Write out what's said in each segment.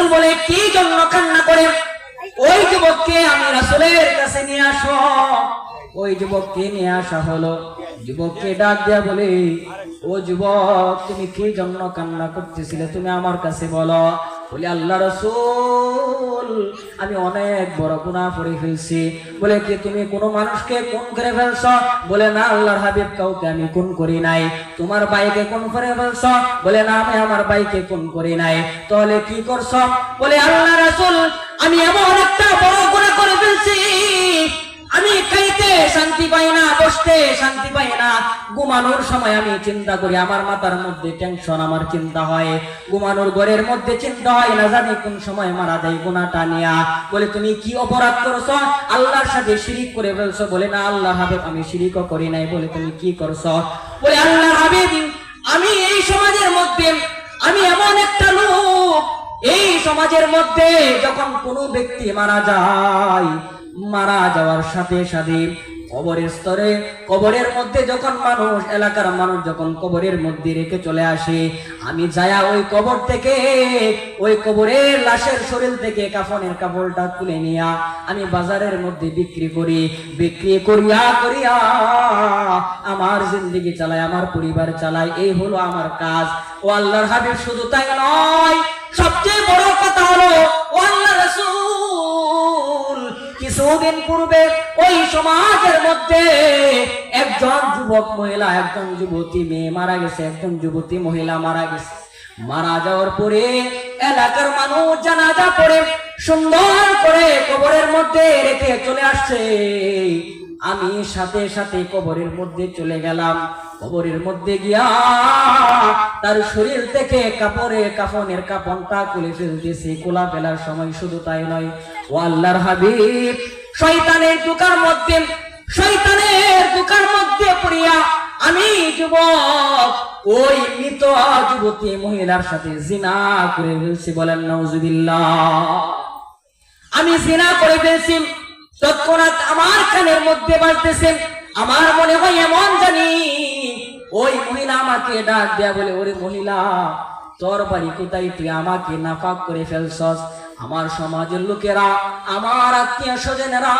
রাসূল বলে, কি জন্য কান্না করে? ওই যুবককে আমি রাসুলের কাছে নিয়ে আসো ওই যুবককে নিয়ে আসা হলো। যুবককে ডাক দেয়া বলে, ও যুবক, তুমি কি জন্য কান্না করতেছিলে? তুমি আমার কাছে বলো। বলে, আল্লাহ রসুল, আমি অনেক বড় গুনাহ করে ফেলছি। বলে, কি তুমি কোনো মানুষকে কোন করে ফেলছ? বলে, না, আল্লাহর হাবিব কাউকে আমি কোন করি নাই। তোমার বাইকে কোন করে ফেলছ? বলে, না, আমি আমার বাইকে কোন করি নাই। তাহলে কি করছ? বলে, আল্লাহ রাসূল, আমি এমন একটা বড় গুনাহ করে ফেলছি আমি খাইতে শান্তি পাই না, বসতে শান্তি পাই না। ঘুমানোর সময় আমি চিন্তা করি, আমার মাথার মধ্যে টেনশন আমার চিন্তা হয়। ঘুমানোর ঘরের মধ্যে চিন্তা হয়, না জানি কোন সময় মারা যায় গুনাটা নিয়া। বলে, তুমি কি অপরাধ করছ? আল্লাহর সাথে শিরিক করে ফেলছো? বলে, না আল্লাহ হাবিব, আমি শিরিকও করি নাই। বলে, তুমি কি করছ? বলে আল্লাহ হাবিব, আমি এই সমাজের মধ্যে, আমি এমন একটা লোক। এই সমাজের মধ্যে যখন কোনো ব্যক্তি মারা যায় মারা যাওয়ার সাথে সাথে কবরের স্তরে, কবরের মধ্যে যখন মানুষ, এলাকার মানুষ যখন কবরের মধ্যে রেখে চলে আসে, আমি যায়া ওই কবর থেকে, ওই কবরের লাশের শরীর থেকে কাফনের কাপড়টা তুলে নিয়া আমি বাজারের মধ্যে বিক্রি করি। বিক্রি করিয়া করিয়া আমার জিন্দগি চালাই আমার পরিবার চালাই এই হলো আমার কাজ। ও আল্লাহর হাবিব শুধু তাই নয়, সবচেয়ে বড় কথা কিছুদিন পূর্বে ওই সমাজের মধ্যে একজন যুবক মহিলা, একজন যুবতী মেয়ে মারা গেছে, একজন যুবতী মহিলা মারা গেছে। মারা যাওয়ার পরে এলাকার মানুষ জানাজা পড়ে, সুন্দর করে কবরের মধ্যে রেখে চলে আসছে। আমি সাথে সাথে কবরের মধ্যে চলে গেলাম। কবরের মধ্যে গিয়া তার শরীর থেকে কাপড়ে কাফনের কাপনটা খুলে ফেলতেছি। কোলা ফেলার সময় শুধু তাই নয়, ও আল্লাহর হাবিব শয়তানের দুকার মধ্যে, শয়তানের দুকার মধ্যে পড়িয়া আমি যুবক, ওই মৃত যুবতী মহিলার সাথে জিনা করে ফেলছি বলেন নওজুবিল্লাহ আমি জিনা করে ফেলছি, তৎক্ষণাৎ আমার কানের মধ্যে বাজতেছে, আমার মনে হয় এমন জানি, ওই মহিলা আমাকে ডাক দেয়া বলে, ওরে মহিলা, তোর বাড়ি কোথায়? তুই আমাকে নাফাক করে ফেলছস। আমার সমাজের লোকেরা, আমার আত্মীয় স্বজনেরা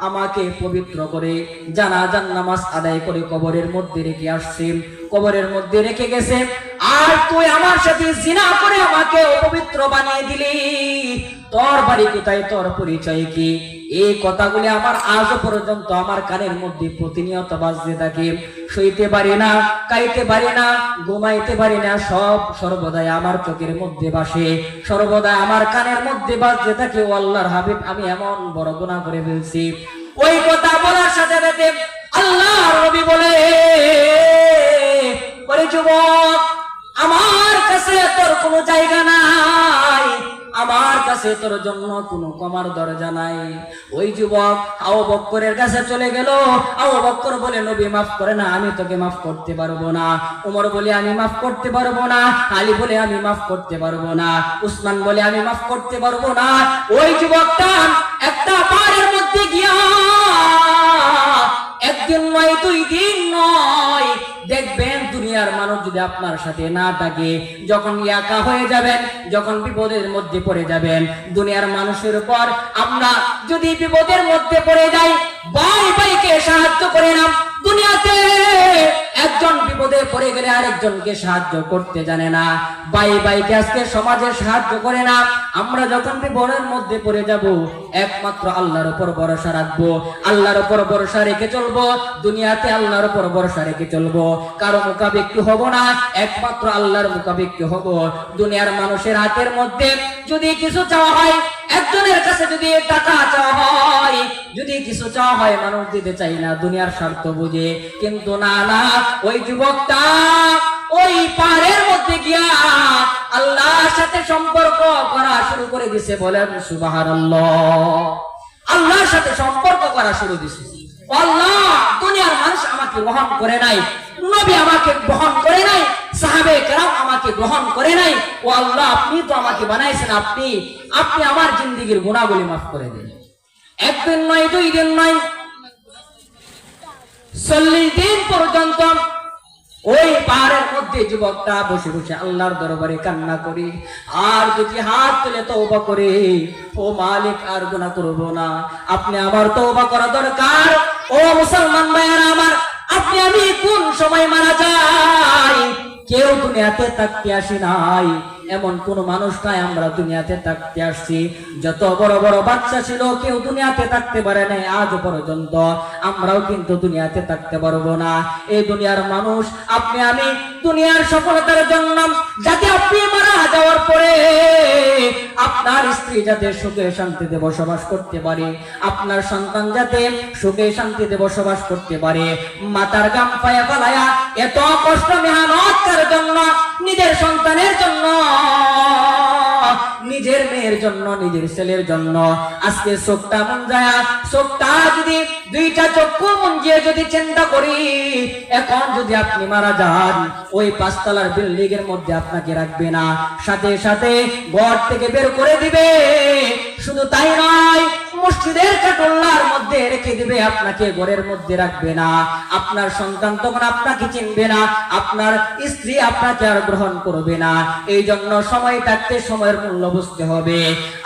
আমাকে পবিত্র করে জানাজান নামাজ আদায় করে কবরের মধ্যে রেখে আসছে কবরের মধ্যে রেখে গেছে। আর তুই আমার সাথে জিনা করে আমাকে অপবিত্র বানিয়ে দিলি। তোর বাড়ি কোথায়, তোর পরিচয় কি? এই কথাগুলি আমার আজও পর্যন্ত আমার কানের মধ্যে প্রতিনিয়ত বাজতে থাকে। শুইতে পারি না খাইতে পারি না, ঘুমাইতে পারি না, সব সর্বদাই আমার চোখের মধ্যে বাসে। সর্বদাই আমার কানের মধ্যে বাজতে থাকে, ও আল্লাহর হাবিব, আমি এমন বড় গুণা করে ফেলছি। ওই কথা বলার সাথে সাথে আল্লাহ রবি বলে ওরে যুবক, আমার কাছে তোর কোনো জায়গা নাই। আমার কাছে তোর জন্য কোনো কমার দরজা নাই। ওই যুবক আও বক্করের কাছে চলে গেল। আও বক্কর বলে, নবী, মাফ করে না, আমি তোকে মাফ করতে পারব না। উমর বলে, আমি মাফ করতে পারব না। আলী বলে, আমি মাফ করতে পারব না। উসমান বলে, আমি মাফ করতে পারব না। ওই যুবকটা একটা পাহাড়ের মধ্যে গিয়া একদিন নয়, দুই দিন নয়, দেখবেন দুনিয়ার মানুষ যদি আপনার সাথে না থাকে, যখন একা হয়ে যাবেন, যখন বিপদের মধ্যে পড়ে যাবেন, দুনিয়ার মানুষের উপর আমরা যদি বিপদের মধ্যে পড়ে যাই ভাই ভাইকে সাহায্য করে না দুনিয়াতে। একজন বিপদে পড়ে গেলে আরেকজনকে সাহায্য করতে জানে না। ভাই ভাইকে আজকে সমাজে সাহায্য করে না। আমরা যখন বিপদের মধ্যে পড়ে যাব, একমাত্র আল্লাহর উপর ভরসা রাখব। আল্লাহর উপর ভরসা রেখে চলবো। দুনিয়াতে আল্লাহর উপর ভরসা রেখে চলবো। কারও মুখাবিক্রি হব না, একমাত্র আল্লাহর মুখাবিক্রি হব। দুনিয়ার মানুষের হাতের মধ্যে যদি কিছু চাওয়া হয় একজনের কাছে যদি টাকা চাওয়া হয়, যদি কিছু চাওয়া হয়, মানুষ দিতে চাই না, দুনিয়ার স্বার্থ বুঝে। কিন্তু না না, ওই যুবকটা ওই পাহাড়ের মধ্যে গিয়া আল্লাহর সাথে সম্পর্ক করা শুরু করে দিছে, বলেন সুবাহার আল্লাহর সাথে সম্পর্ক করা শুরু দিছে। আল্লাহ, দুনিয়ার মানুষ আমাকে গ্রহণ করে নাই, নবী আমাকে গ্রহণ করে নাই সাহাবে আমাকে গ্রহণ করে নাই। ও আল্লাহ, আপনি তো আমাকে বানাইছেন, আপনি আপনি আমার জিন্দিগির গুণাগুলি মাফ করে দিন। একদিন নয়, দুই দিন নয়, চল্লিশ দিন পর্যন্ত ওই পাহাড়ের মধ্যে যুবকটা বসে বসে আল্লাহর দরবারে কান্না করে। আর দুটি হাত তুলে তওবা করে, ও মালিক, আর গুনাহ করব না। আপনি আমার তওবা করা দরকার। ও মুসলমান ভাইয়েরা আমার, আপনি আমি কোন সময় মারা যাই? কেউ দুনিয়াতে থাকতে আসি নাই। এমন কোন মানুষ নাই, আমরা দুনিয়াতে থাকতে আসছি। যত বড় বড় বাচ্চা ছিল, কেউ দুনিয়াতে থাকতে পারে নাই, আজ পর্যন্ত আমরাও কিন্তু দুনিয়াতে থাকতে পারব না। এই দুনিয়ার মানুষ, আপনি, আমি দুনিয়ার সফলতার জন্য যাতে আপনি মারা যাওয়ার পরে আপনার স্ত্রী যাতে সুখে শান্তিতে বসবাস করতে পারে, আপনার সন্তান যাতে সুখে শান্তিতে বসবাস করতে পারে মাতার গাম পায়া পালায়া এত কষ্ট মেহনত করার জন্য, নিজের সন্তানের জন্য নিজের মেয়ের জন্য, নিজের ছেলের জন্য। আজকে চোখটা মন যায়, চোখটা যদি দুইটা চক্ষু মঞ্জিয়ে যদি চিন্তা করি, এখন যদি আপনি মারা যান, ওই পাঁচতলার বিল্ডিং এর মধ্যে আপনাকে রাখবে না। সাথে সাথে ঘর থেকে বের করে দিবে। শুধু তাই নয় মসজিদের কাটল্লার মধ্যে রেখে দিবে, আপনাকে ঘরের মধ্যে রাখবে না। আপনার সন্তান তখন আপনাকে চিনবে না, আপনার স্ত্রী আপনাকে আর গ্রহণ করবে না। এই জন্য সময় থাকতে সময়ের মূল্য বুঝতে হবে।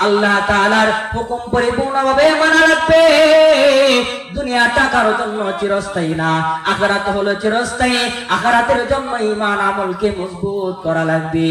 আল্লাহ তাআলার হুকুম পরিপূর্ণভাবে মানা লাগবে। দুনিয়া টাকার জন্য চিরস্থায়ী না, আখারাত হলো চিরস্থায়ী। আখারাতের জন্য ইমান আমলকে মজবুত করা লাগবে।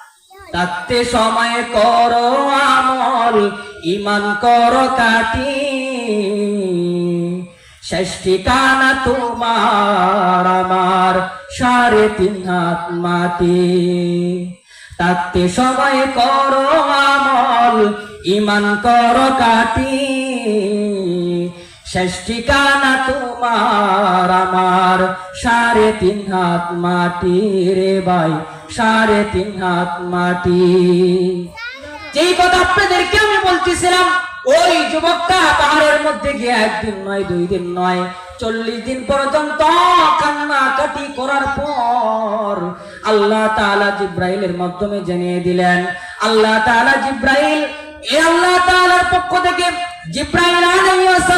থাকতে সময় করো আমল ইমান করো কাটি শেষ ঠিকানা তোমার, আমার সাড়ে তিন হাত মাটি। থাকতে সময় করো আমল ইমান করো কাটি শেষ ঠিকানা তোমার, আমার সাড়ে তিন হাত মাটি রে ভাই। সাড়ে তিন হাত মাটি। যেই কথা আপনাদেরকে আমি বলতেছিলাম, ওই যুবকটা পাহাড়ের মধ্যে গিয়ে একদিন নয়, দুই দিন নয়, চল্লিশ দিন পর্যন্ত কান্না কাটি করার পর আল্লাহ তাআলা জিব্রাইলের মাধ্যমে জানিয়ে দিলেন, আল্লাহ তাআলা জিব্রাইল, এ আল্লাহ তাআলার পক্ষ থেকে জিব্রাইল আলাইহিস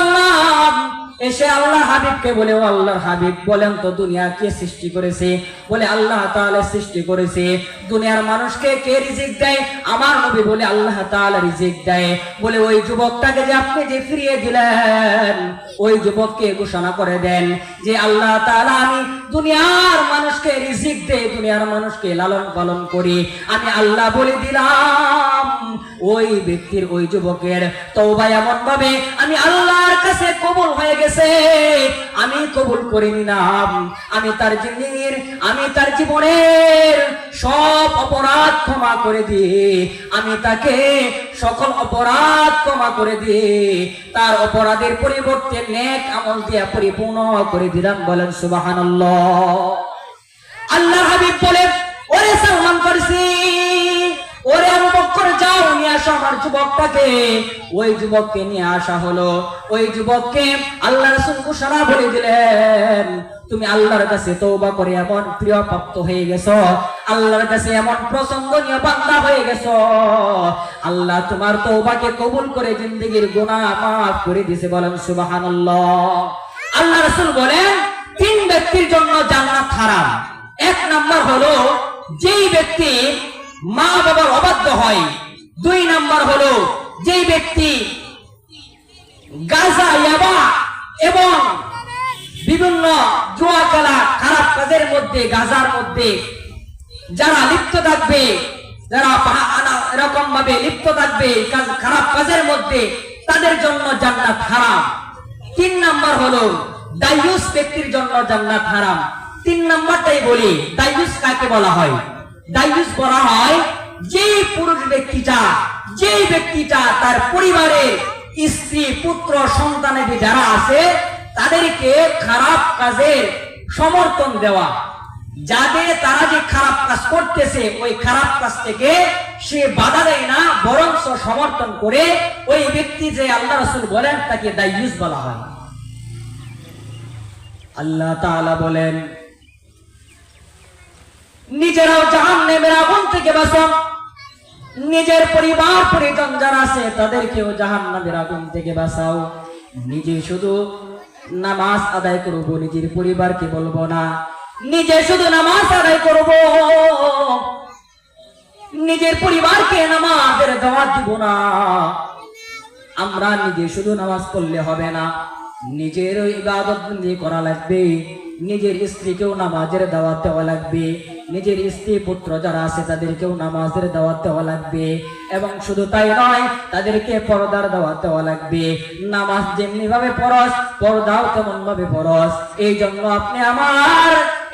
এসে আল্লাহ হাবিবকে বলে, ও আল্লাহ হাবিব, বলেন তো দুনিয়া কে সৃষ্টি করেছে? বলে, আল্লাহ তাহলে সৃষ্টি করেছে। দুনিয়ার মানুষকে কে রিজিক দেয়? আমার নবী বলে আল্লাহ তাআলা রিজিক দেয়। বলে ওই যুবকটাকে যে আপনি যে ফিরিয়ে দিলেন, ওই যুবককে ঘোষণা করে দেন যে আল্লাহ তাআলা, আমি দুনিয়ার মানুষকে রিজিক দেই দুনিয়ার মানুষকে লালন পালন করি। আমি আল্লাহ বলে দিলাম, ওই ব্যক্তির, ওই যুবকের তওবা এমন ভাবে, আমি আল্লাহর কাছে কবুল হয়ে গেছে, আমি কবুল করে নিলাম। আমি তার জিন্দিগির, আমি তার জীবনের সব অপরাধ ক্ষমা করে দিয়ে আমি তাকে সকল অপরাধ ক্ষমা করে দিয়ে তার অপরাধের পরিবর্তে নেক আমল দিয়ে পরিপূর্ণ করে দিলাম বলেন সুবহানাল্লাহ। আল্লাহ হাবিব বলে ওরে সালমান ফারসি, ওরে বকর যাও নিয়ে আসো আমার যুবকটাকে। ওই যুবককে নিয়ে আসা হলো। ওই যুবককে আল্লাহ রাসূল ঘোষণা বলে দিলেন তুমি আল্লাহর কাছে তওবা করে এমন প্রিয় প্রাপ্ত হয়ে গেছো, আল্লাহর কাছে এমন প্রসঙ্গনীয় বান্দা হয়ে গেছো। আল্লাহ তোমার তওবাকে কবুল করে জিন্দেগীর গুনাহ মাফ করে দিয়েছে বলেন সুবহানাল্লাহ। আল্লাহ রাসূল বলেন, তিন ব্যক্তির জন্য জান্নাত হারাম। এক নাম্বার হলো, যেই ব্যক্তি মা বাবার অবাধ্য হয়। দুই নাম্বার হলো, যেই ব্যক্তি গাজা, ইয়াবা এবং বিভিন্ন জুয়া খেলা খারাপ কাজের মধ্যে, গাজার মধ্যে, যারা লিপ্ত থাকবে, যারা এরকম ভাবে লিপ্ত থাকবে খারাপ কাজের মধ্যে, তাদের জন্য জান্নাত হারাম। তিন নাম্বার হলো, দায়ুস ব্যক্তির জন্য জান্নাত হারাম। তিন নাম্বারটাই বলি, দায়ুস কাকে বলা হয়? দায়ুস বলা হয়, যেই পুরুষ ব্যক্তিটা, যেই ব্যক্তিটা তার পরিবারের স্ত্রী, পুত্র, সন্তানের যারা আছে তাদেরকে খারাপ কাজের সমর্থন দেওয়া। যাদের তারা যে খারাপ কাজ করতেছে, ওই খারাপ কাজ থেকে সে বাধা দেয় না, বরঞ্চ সমর্থন করে ওই ব্যক্তি যে আল্লাহ রসুল বলেন, তাকে দায়ুস বলা হয়। আল্লাহ বলেন, নিজেরাও জাহান নেমের আগুন থেকে বাঁচো নিজের পরিবার পরিজন যারা আছে, তাদেরকেও জাহান নামের আগুন থেকে বাঁচাও। নিজে শুধু নামাজ আদায় করব, নিজের পরিবারকে বলব না। নিজে শুধু নামাজ আদায় করব। নিজের পরিবারকে নামাজের দাওয়াত দিব না। আমরা নিজে শুধু নামাজ পড়লে হবে না। নিজের ইবাদত নিয়ে করা লাগবে। নিজের স্ত্রীকেও নামাজের দাওয়াত দেওয়া লাগবে। নিজের স্ত্রী, পুত্র যারা আছে, তাদেরকেও নামাজের দাওয়াত দেওয়া লাগবে। এবং শুধু তাই নয়, তাদেরকে পর্দার দাওয়াত দেওয়া লাগবে। নামাজ যেমনি ভাবে পরস পর্দাও তেমন ভাবে পরস এই জন্য আপনি আমার,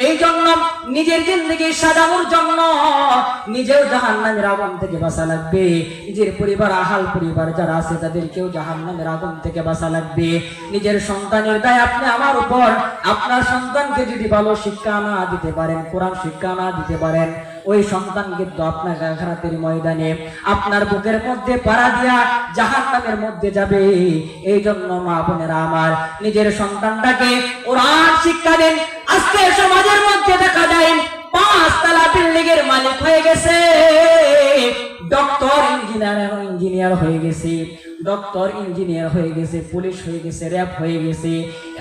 এই জন্য নিজের জিন্দগি সাজানোর জন্য নিজেও জাহান নামের আগুন থেকে বাঁচা লাগবে। নিজের পরিবার, আহাল পরিবার যারা আছে, তাদেরকেও জাহান নামের আগুন থেকে বাঁচা লাগবে। নিজের সন্তানের দায় আপনি আমার উপর। আপনার সন্তানকে যদি ভালো শিক্ষা না দিতে পারেন, কোরআন শিক্ষা না দিতে পারেন, ওই সন্তান কিন্তু আপনার আখরাতের ময়দানে, আপনার বুকের মধ্যে পাড়া দিয়া জাহান নামের মধ্যে যাবে। এই জন্য মা বোনেরা আমার, নিজের সন্তানটাকে কোরআন শিক্ষা দেন, আজকে সমাজের মধ্যে দেখা যায় পাঁচ তালা বিল্ডিং এর মালিক হয়ে গেছে। ডক্টর, ইঞ্জিনিয়ার ইঞ্জিনিয়ার হয়ে গেছে। ডক্টর, ইঞ্জিনিয়ার হয়ে গেছে, পুলিশ হয়ে গেছে, র্যাব হয়ে গেছে।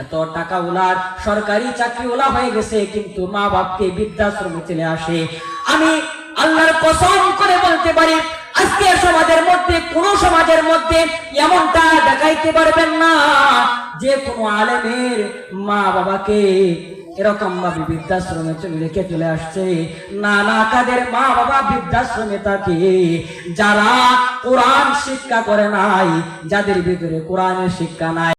এত টাকা ওলার সরকারি চাকরি ওলা হয়ে গেছে, কিন্তু মা বাপকে বৃদ্ধাশ্রমে চলে আসে। আমি আল্লাহর কসম করে বলতে পারি, আজকে সমাজের মধ্যে, কোন সমাজের মধ্যে এমনটা দেখাইতে পারবেন না যে কোনো আলেমের মা বাবাকে এরকম ভাবে বৃদ্ধাশ্রমে রেখে চলে আসছে। নানা তাদের মা বাবা বৃদ্ধাশ্রমে থাকে। যারা কোরআন শিক্ষা করে নাই, যাদের ভিতরে কোরআনের শিক্ষা নাই